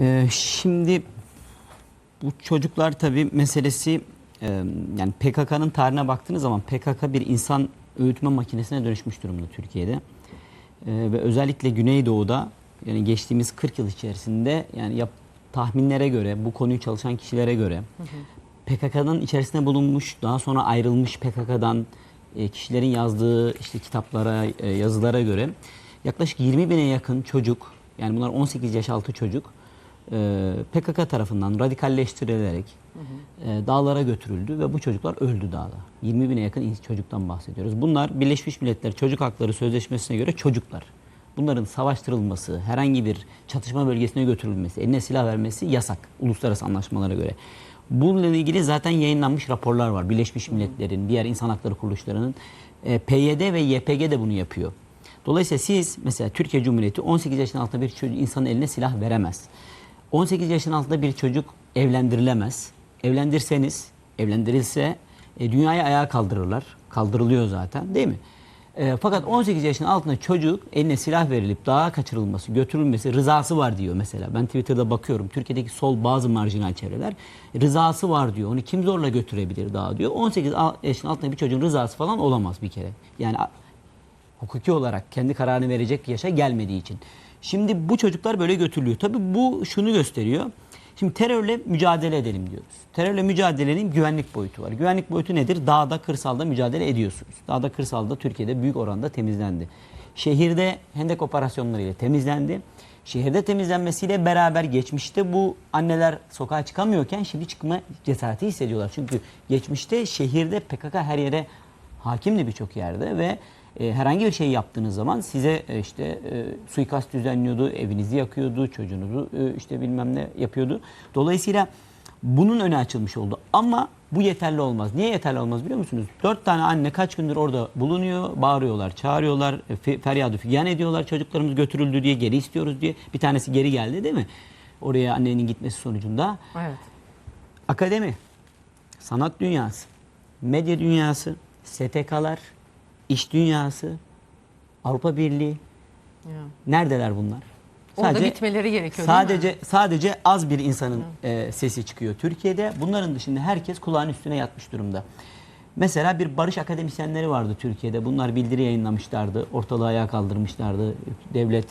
Ee, şimdi bu çocuklar tabii meselesi e, yani PKK'nın tarihine baktığınız zaman PKK bir insan öğütme makinesine dönüşmüş durumda Türkiye'de. Ee, ve özellikle Güneydoğu'da yani geçtiğimiz 40 yıl içerisinde yani yap, tahminlere göre bu konuyu çalışan kişilere göre PKK'nın içerisinde bulunmuş daha sonra ayrılmış PKK'dan e, kişilerin yazdığı işte kitaplara e, yazılara göre yaklaşık 20 bine yakın çocuk yani bunlar 18 yaş altı çocuk e, PKK tarafından radikalleştirilerek e, dağlara götürüldü ve bu çocuklar öldü dağda. 20 bine yakın çocuktan bahsediyoruz. Bunlar Birleşmiş Milletler Çocuk Hakları Sözleşmesi'ne göre çocuklar. Bunların savaştırılması, herhangi bir çatışma bölgesine götürülmesi, eline silah vermesi yasak uluslararası anlaşmalara göre. Bununla ilgili zaten yayınlanmış raporlar var. Birleşmiş Milletler'in, diğer insan hakları kuruluşlarının. E, PYD ve YPG de bunu yapıyor. Dolayısıyla siz mesela Türkiye Cumhuriyeti 18 yaşın altında bir çocuk insanın eline silah veremez. 18 yaşın altında bir çocuk evlendirilemez. Evlendirseniz, evlendirilse e, dünyayı ayağa kaldırırlar. Kaldırılıyor zaten değil mi? E, fakat 18 yaşın altında çocuk eline silah verilip dağa kaçırılması, götürülmesi rızası var diyor mesela. Ben Twitter'da bakıyorum. Türkiye'deki sol bazı marjinal çevreler rızası var diyor. Onu kim zorla götürebilir dağa diyor. 18 al- yaşın altında bir çocuğun rızası falan olamaz bir kere. Yani hukuki olarak kendi kararını verecek yaşa gelmediği için. Şimdi bu çocuklar böyle götürülüyor. Tabii bu şunu gösteriyor. Şimdi terörle mücadele edelim diyoruz. Terörle mücadelenin güvenlik boyutu var. Güvenlik boyutu nedir? Dağda, kırsalda mücadele ediyorsunuz. Dağda, kırsalda Türkiye'de büyük oranda temizlendi. Şehirde hendek operasyonlarıyla temizlendi. Şehirde temizlenmesiyle beraber geçmişte bu anneler sokağa çıkamıyorken şimdi çıkma cesareti hissediyorlar. Çünkü geçmişte şehirde PKK her yere hakimdi birçok yerde ve e, herhangi bir şey yaptığınız zaman size e, işte e, suikast düzenliyordu, evinizi yakıyordu, çocuğunuzu e, işte bilmem ne yapıyordu. Dolayısıyla bunun önü açılmış oldu. Ama bu yeterli olmaz. Niye yeterli olmaz biliyor musunuz? Dört tane anne kaç gündür orada bulunuyor, bağırıyorlar, çağırıyorlar, e, fe- feryadı figan ediyorlar. Çocuklarımız götürüldü diye, geri istiyoruz diye. Bir tanesi geri geldi değil mi? Oraya annenin gitmesi sonucunda. Evet. Akademi, sanat dünyası, medya dünyası, STK'lar, iş dünyası, Avrupa Birliği. Ya. Neredeler bunlar? Orada bitmeleri gerekiyor değil Sadece sadece az bir insanın e, sesi çıkıyor Türkiye'de. Bunların dışında herkes kulağın üstüne yatmış durumda. Mesela bir barış akademisyenleri vardı Türkiye'de. Bunlar bildiri yayınlamışlardı. Ortalığı ayağa kaldırmışlardı. Devlet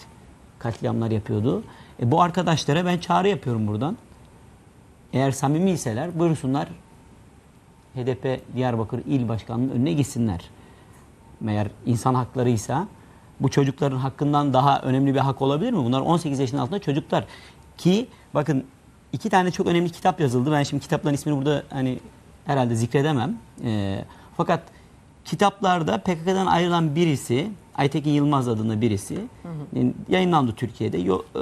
katliamlar yapıyordu. E, bu arkadaşlara ben çağrı yapıyorum buradan. Eğer samimiyseler buyursunlar HDP Diyarbakır İl Başkanı'nın önüne gitsinler. Eğer insan haklarıysa bu çocukların hakkından daha önemli bir hak olabilir mi? Bunlar 18 yaşın altında çocuklar. Ki bakın iki tane çok önemli kitap yazıldı. Ben şimdi kitapların ismini burada hani herhalde zikredemem. Ee, fakat kitaplarda PKK'dan ayrılan birisi, Aytekin Yılmaz adında birisi yayınlandı Türkiye'de. Yo- e,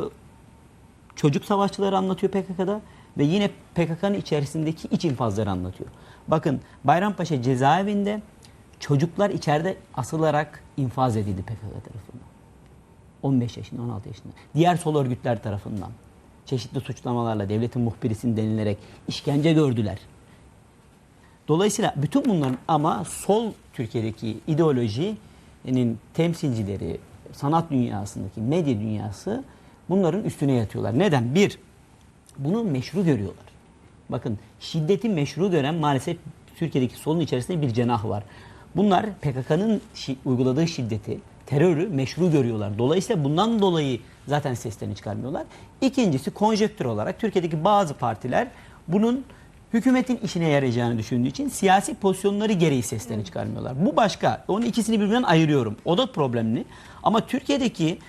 çocuk savaşçıları anlatıyor PKK'da ve yine PKK'nın içerisindeki iç infazları anlatıyor. Bakın Bayrampaşa cezaevinde çocuklar içeride asılarak infaz edildi PKK tarafından. 15 yaşında, 16 yaşında. Diğer sol örgütler tarafından çeşitli suçlamalarla devletin muhbirisin denilerek işkence gördüler. Dolayısıyla bütün bunların ama sol Türkiye'deki ideolojinin temsilcileri, sanat dünyasındaki medya dünyası bunların üstüne yatıyorlar. Neden? Bir, bunu meşru görüyorlar. Bakın şiddeti meşru gören maalesef Türkiye'deki solun içerisinde bir cenah var. Bunlar PKK'nın şi- uyguladığı şiddeti, terörü meşru görüyorlar. Dolayısıyla bundan dolayı zaten seslerini çıkarmıyorlar. İkincisi konjektür olarak Türkiye'deki bazı partiler bunun hükümetin işine yarayacağını düşündüğü için siyasi pozisyonları gereği seslerini çıkarmıyorlar. Bu başka. Onun ikisini birbirinden ayırıyorum. O da problemli. Ama Türkiye'deki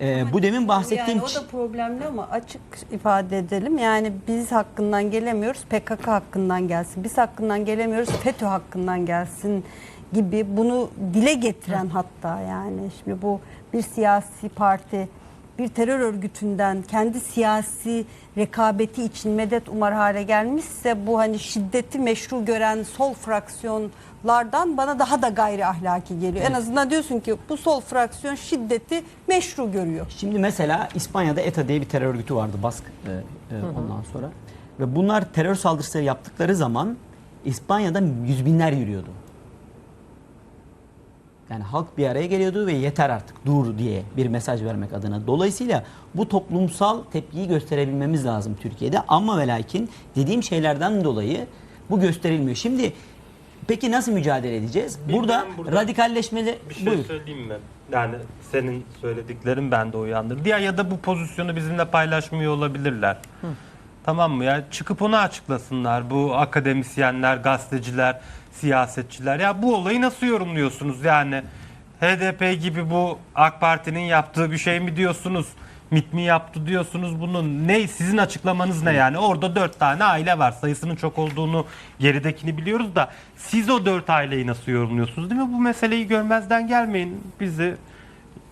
e, bu demin bahsettiğim Yani o da problemli ama açık ifade edelim. Yani biz hakkından gelemiyoruz, PKK hakkından gelsin. Biz hakkından gelemiyoruz, FETÖ hakkından gelsin gibi bunu dile getiren hatta yani. Şimdi bu bir siyasi parti bir terör örgütünden kendi siyasi rekabeti için medet umar hale gelmişse bu hani şiddeti meşru gören sol fraksiyonlardan bana daha da gayri ahlaki geliyor. En azından diyorsun ki bu sol fraksiyon şiddeti meşru görüyor. Şimdi mesela İspanya'da ETA diye bir terör örgütü vardı Bask e, e, ondan sonra. Ve bunlar terör saldırısı yaptıkları zaman İspanya'da yüz binler yürüyordu. Yani halk bir araya geliyordu ve yeter artık dur diye bir mesaj vermek adına. Dolayısıyla bu toplumsal tepkiyi gösterebilmemiz lazım Türkiye'de. Ama ve lakin dediğim şeylerden dolayı bu gösterilmiyor. Şimdi peki nasıl mücadele edeceğiz? Burada, burada radikalleşmeli... Bir şey Buyur. söyleyeyim mi? Yani senin söylediklerin bende uyandırdı. Ya ya da bu pozisyonu bizimle paylaşmıyor olabilirler. Tamam mı ya? Çıkıp onu açıklasınlar. Bu akademisyenler, gazeteciler, siyasetçiler. Ya bu olayı nasıl yorumluyorsunuz? Yani HDP gibi bu AK Parti'nin yaptığı bir şey mi diyorsunuz? MİT mi yaptı diyorsunuz bunun ne sizin açıklamanız ne yani orada dört tane aile var sayısının çok olduğunu geridekini biliyoruz da siz o dört aileyi nasıl yorumluyorsunuz değil mi bu meseleyi görmezden gelmeyin bizi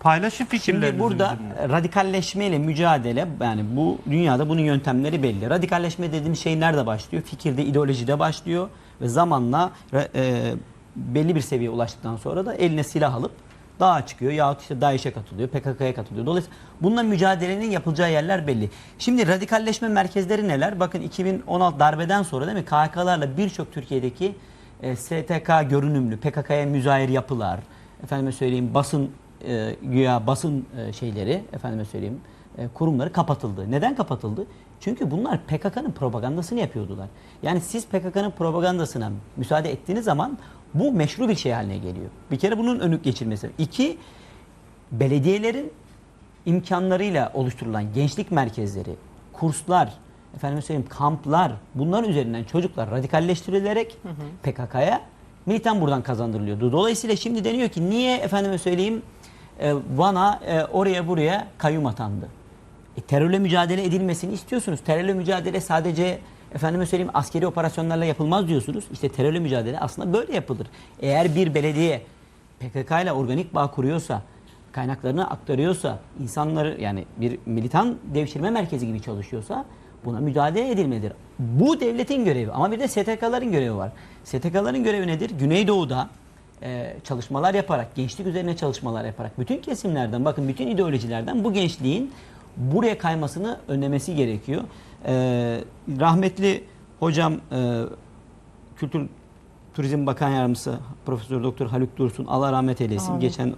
paylaşın fikirlerinizi Şimdi burada bizimle. radikalleşmeyle mücadele yani bu dünyada bunun yöntemleri belli. Radikalleşme dediğim şey nerede başlıyor? Fikirde, ideolojide başlıyor ve zamanla e, belli bir seviyeye ulaştıktan sonra da eline silah alıp dağa çıkıyor yahut işte DAEŞ'e katılıyor, PKK'ya katılıyor. Dolayısıyla bununla mücadelenin yapılacağı yerler belli. Şimdi radikalleşme merkezleri neler? Bakın 2016 darbeden sonra değil mi? KHK'larla birçok Türkiye'deki e, STK görünümlü, PKK'ya müzahir yapılar, efendime söyleyeyim basın e, güya basın e, şeyleri, efendime söyleyeyim e, kurumları kapatıldı. Neden kapatıldı? Çünkü bunlar PKK'nın propagandasını yapıyordular. Yani siz PKK'nın propagandasına müsaade ettiğiniz zaman bu meşru bir şey haline geliyor. Bir kere bunun önü geçilmesi. İki, belediyelerin imkanlarıyla oluşturulan gençlik merkezleri, kurslar, efendim söyleyeyim kamplar bunların üzerinden çocuklar radikalleştirilerek PKK'ya militan buradan kazandırılıyordu. Dolayısıyla şimdi deniyor ki niye efendime söyleyeyim e, Van'a e, oraya buraya kayyum atandı. E, terörle mücadele edilmesini istiyorsunuz. Terörle mücadele sadece efendime söyleyeyim askeri operasyonlarla yapılmaz diyorsunuz. İşte terörle mücadele aslında böyle yapılır. Eğer bir belediye PKK ile organik bağ kuruyorsa, kaynaklarını aktarıyorsa, insanları yani bir militan devşirme merkezi gibi çalışıyorsa buna müdahale edilmelidir. Bu devletin görevi ama bir de STK'ların görevi var. STK'ların görevi nedir? Güneydoğu'da e, çalışmalar yaparak, gençlik üzerine çalışmalar yaparak bütün kesimlerden, bakın bütün ideolojilerden bu gençliğin buraya kaymasını önlemesi gerekiyor. E, rahmetli hocam e, Kültür Turizm Bakan Yardımcısı Profesör Doktor Haluk Dursun Allah rahmet eylesin. Amin. Geçen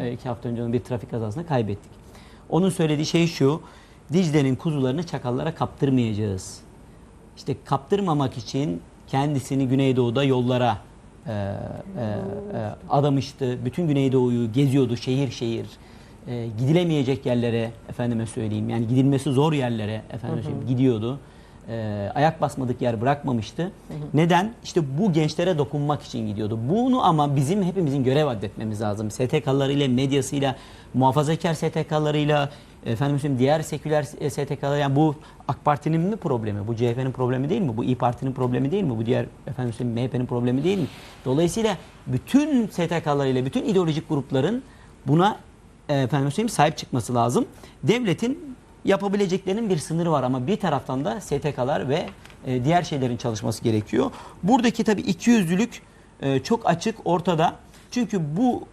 e, iki hafta önce onu bir trafik kazasında kaybettik. Onun söylediği şey şu. Dicle'nin kuzularını çakallara kaptırmayacağız. İşte kaptırmamak için kendisini Güneydoğu'da yollara e, e, e, adamıştı. Bütün Güneydoğu'yu geziyordu şehir şehir. E, gidilemeyecek yerlere efendime söyleyeyim. Yani gidilmesi zor yerlere efendime söyleyeyim gidiyordu. E, ayak basmadık yer bırakmamıştı. Neden? İşte bu gençlere dokunmak için gidiyordu. Bunu ama bizim hepimizin görev addetmemiz lazım. STK'larıyla, medyasıyla, muhafazakar STK'larıyla, efendim diğer seküler STK'lar yani bu AK Parti'nin mi problemi? Bu CHP'nin problemi değil mi? Bu İyi Parti'nin problemi değil mi? Bu diğer efendim MHP'nin problemi değil mi? Dolayısıyla bütün STK'larıyla, bütün ideolojik grupların buna e, efendim sahip çıkması lazım. Devletin yapabileceklerinin bir sınırı var ama bir taraftan da STK'lar ve e, diğer şeylerin çalışması gerekiyor. Buradaki tabii ikiyüzlülük e, çok açık ortada. Çünkü bu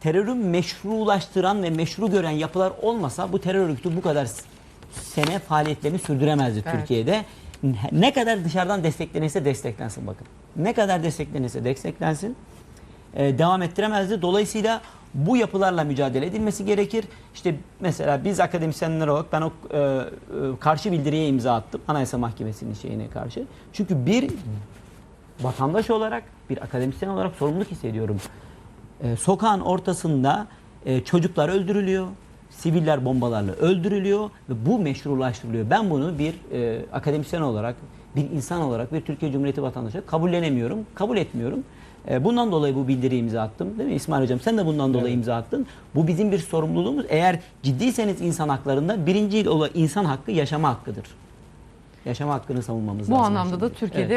terörü meşrulaştıran ve meşru gören yapılar olmasa bu terör örgütü bu kadar sene faaliyetlerini sürdüremezdi Evet. Türkiye'de. Ne kadar dışarıdan desteklenirse desteklensin bakın. Ne kadar desteklenirse desteklensin e, devam ettiremezdi. Dolayısıyla bu yapılarla mücadele edilmesi gerekir. İşte mesela biz akademisyenler olarak ben o e, e, karşı bildiriye imza attım. Anayasa Mahkemesi'nin şeyine karşı. Çünkü bir vatandaş olarak, bir akademisyen olarak sorumluluk hissediyorum. E, sokağın ortasında e, çocuklar öldürülüyor, siviller bombalarla öldürülüyor ve bu meşrulaştırılıyor. Ben bunu bir e, akademisyen olarak, bir insan olarak, bir Türkiye Cumhuriyeti vatandaşı kabullenemiyorum, kabul etmiyorum. E, bundan dolayı bu bildiriyi imza attım. Değil mi İsmail Hocam? Sen de bundan dolayı imza attın. Bu bizim bir sorumluluğumuz. Eğer ciddiyseniz insan haklarında birinci olan insan hakkı yaşama hakkıdır. Yaşama hakkını savunmamız Bu lazım. anlamda da şimdi. Türkiye'de